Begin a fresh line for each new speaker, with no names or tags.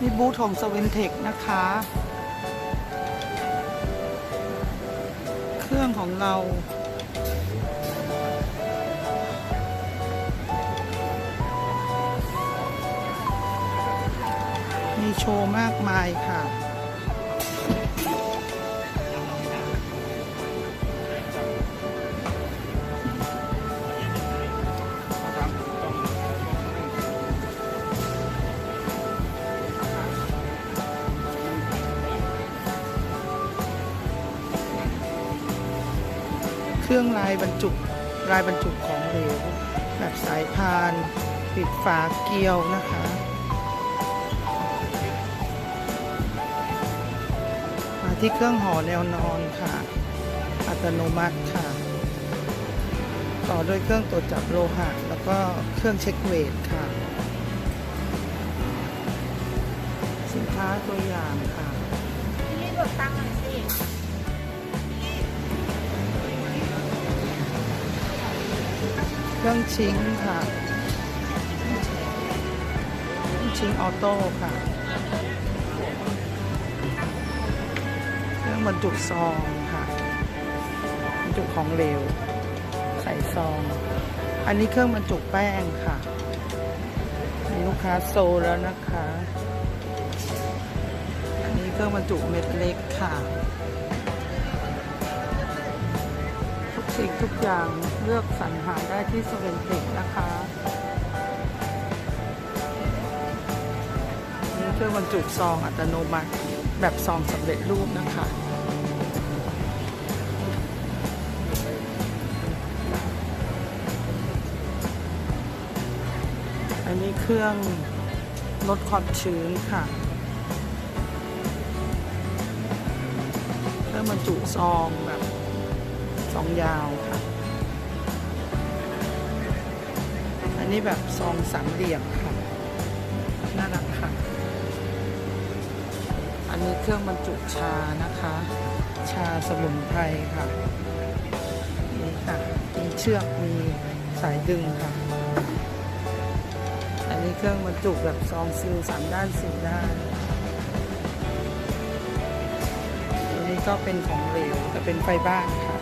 นี่บูธของสวินเทคนะคะ เครื่องของเรา มีโชว์มากมายค่ะ เครื่องลายบรรจุลายบรรจุของเหลวแบบสายพาน ปิดฝาเกลียวนะคะมาที่เครื่องห่อแนวนอนค่ะ อัตโนมัติค่ะ ต่อด้วยเครื่องตรวจจับโลหะ แล้วก็เครื่องเช็คเวทค่ะ สินค้าตัวอย่างค่ะ
พี่รีบเบิกตังค์หน่อยสิ
รื่องชิงค่ะชิงออโต้ค่ะเครื่องบรรจุซองค่ะบรรจุของเหลวใส่ซอง อันนี้เครื่องบรรจุแป้งค่ะมีลูกค้าโซแล้วนะคะ อันนี้เครื่องบรรจุเม็ดเล็กค่ะ สิ่งทุกอย่างเลือกสรรหาได้ที่สเวนเทคนะคะนี่เครื่องบรรจุซองอัตโนมัติแบบซองสำเร็จรูปนะคะอันนี้เครื่องลดความชื้นค่ะ เครื่องบรรจุซองแบบ ซองยาวค่ะ อันนี้แบบซองสามเหลี่ยมค่ะ น่ารักค่ะ อันนี้เครื่องบรรจุชานะคะ ชาสมุนไพรค่ะนี่ค่ะมีเชือกมีสายดึงค่ะ อันนี้เครื่องบรรจุแบบซองซิลสามด้านสี่ด้านตัวนี้ก็เป็นของเหลวแต่เป็นไฟบ้านค่ะ